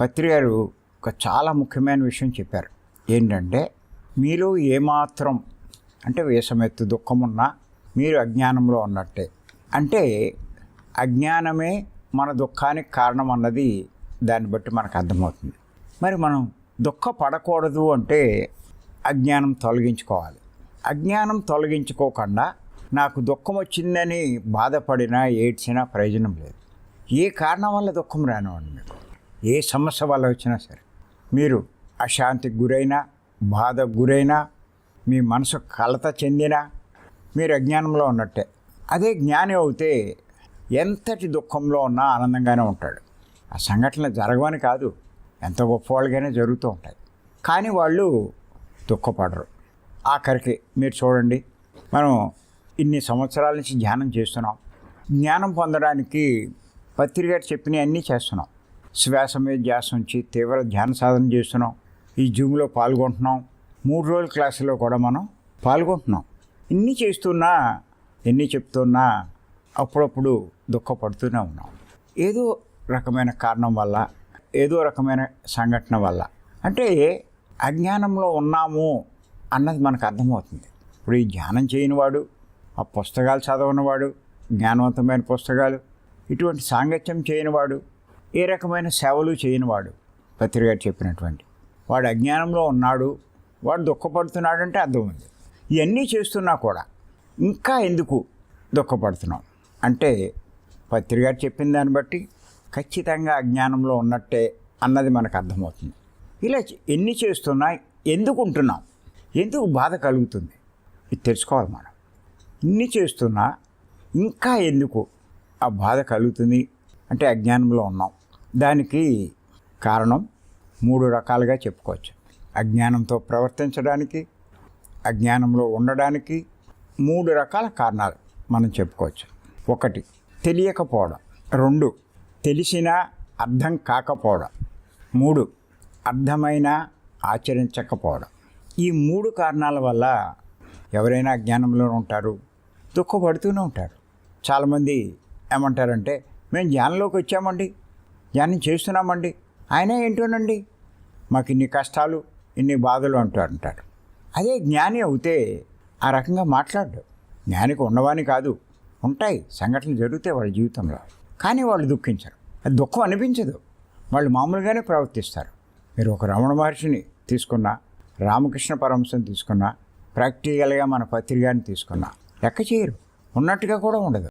పత్రి గారు ఒక చాలా ముఖ్యమైన విషయం చెప్పారు. ఏంటంటే మీరు ఏమాత్రం అంటే వేసమెత్తు దుఃఖమున్నా మీరు అజ్ఞానంలో ఉన్నట్టే. అంటే అజ్ఞానమే మన దుఃఖానికి కారణం అన్నది దాన్ని బట్టి మనకు అర్థమవుతుంది. మరి మనం దుఃఖపడకూడదు అంటే అజ్ఞానం తొలగించుకోవాలి. అజ్ఞానం తొలగించుకోకుండా నాకు దుఃఖం వచ్చిందని బాధపడినా ఏడ్చినా ప్రయోజనం లేదు. ఏ కారణం వల్ల దుఃఖం రానివ్వండి మీకు? ఏ సమస్య వల్ల వచ్చినా సరే మీరు అశాంతికి గురైనా బాధకు గురైనా మీ మనసు కలత చెందినా మీరు అజ్ఞానంలో ఉన్నట్టే. అదే జ్ఞాని అవుతే ఎంతటి దుఃఖంలో ఉన్నా ఆనందంగానే ఉంటాడు. ఆ సంఘటనలు జరగవని కాదు ఎంత గొప్పవాళ్ళుగానే జరుగుతూ ఉంటాయి. కానీ వాళ్ళు దుఃఖపడరు. ఆఖరికి మీరు చూడండి మనం ఇన్ని సంవత్సరాల నుంచి ధ్యానం చేస్తున్నాం. జ్ఞానం పొందడానికి పత్రిక చెప్పినవి అన్నీ చేస్తున్నాం. శ్వాస మీద ధ్యాస ఉంచి తీవ్ర ధ్యాన సాధన చేస్తున్నాం. ఈ జూమ్లో పాల్గొంటున్నాం. మూడు రోజుల క్లాసులో కూడా మనం పాల్గొంటున్నాం. ఇన్ని చేస్తున్నా ఎన్ని చెప్తున్నా అప్పుడప్పుడు దుఃఖపడుతూనే ఉన్నాం. ఏదో రకమైన కారణం వల్ల ఏదో రకమైన సంఘటన వల్ల. అంటే అజ్ఞానంలో ఉన్నాము అన్నది మనకు అర్థమవుతుంది. ఇప్పుడు ఈ ధ్యానం చేయనివాడు ఆ పుస్తకాలు చదవనివాడు జ్ఞానవంతమైన పుస్తకాలు ఇటువంటి సాంగత్యం చేయనివాడు ఏ రకమైన సేవలు చేయనివాడు? పత్రిక చెప్పినటువంటి. వాడు అజ్ఞానంలో ఉన్నాడు వాడు దుఃఖపడుతున్నాడంటే అర్థం ఉంది. ఇవన్నీ చేస్తున్నా కూడా ఇంకా ఎందుకు దుఃఖపడుతున్నాం? అంటే పత్రిక చెప్పిన దాన్ని బట్టి ఖచ్చితంగా అజ్ఞానంలో ఉన్నట్టే అన్నది మనకు అర్థమవుతుంది. ఇలా ఎన్ని చేస్తున్నా ఎందుకు ఉంటున్నాం? ఎందుకు బాధ కలుగుతుంది? ఇది తెలుసుకోవాలి మనం. ఇన్ని చేస్తున్నా ఇంకా ఎందుకు ఆ బాధ కలుగుతుంది? అంటే అజ్ఞానంలో ఉన్నాం. దానికి కారణం మూడు రకాలుగా చెప్పుకోవచ్చు. అజ్ఞానంతో ప్రవర్తించడానికి అజ్ఞానంలో ఉండడానికి మూడు రకాల కారణాలు మనం చెప్పుకోవచ్చు. ఒకటి తెలియకపోవడం. రెండు తెలిసినా అర్థం కాకపోవడం. మూడు అర్థమైన ఆచరించకపోవడం. ఈ మూడు కారణాల వల్ల ఎవరైనా జ్ఞానంలో ఉంటారు దుఃఖపడుతూనే ఉంటారు. చాలామంది ఏమంటారంటే మేము ధ్యానంలోకి వచ్చామండి. ధ్యానం చేస్తున్నామండి? ఆయనే ఏంటోనండి? మాకు ఇన్ని కష్టాలు ఇన్ని బాధలు అంటూ అంటారు అదే జ్ఞాని అవుతే ఆ రకంగా మాట్లాడు జ్ఞానికి ఉన్నవాని కాదు. ఉంటాయి సంఘటనలు జరుగుతాయి వాళ్ళ జీవితంలో. కానీ వాళ్ళు దుఃఖించరు. అది దుఃఖం అనిపించదు. వాళ్ళు మామూలుగానే ప్రవర్తిస్తారు. మీరు ఒక రమణ మహర్షిని తీసుకున్నా రామకృష్ణ పరమశం తీసుకున్నా ప్రాక్టికల్గా మన పత్రికని తీసుకున్నా లెక్క చేయరు. ఉన్నట్టుగా కూడా ఉండదు.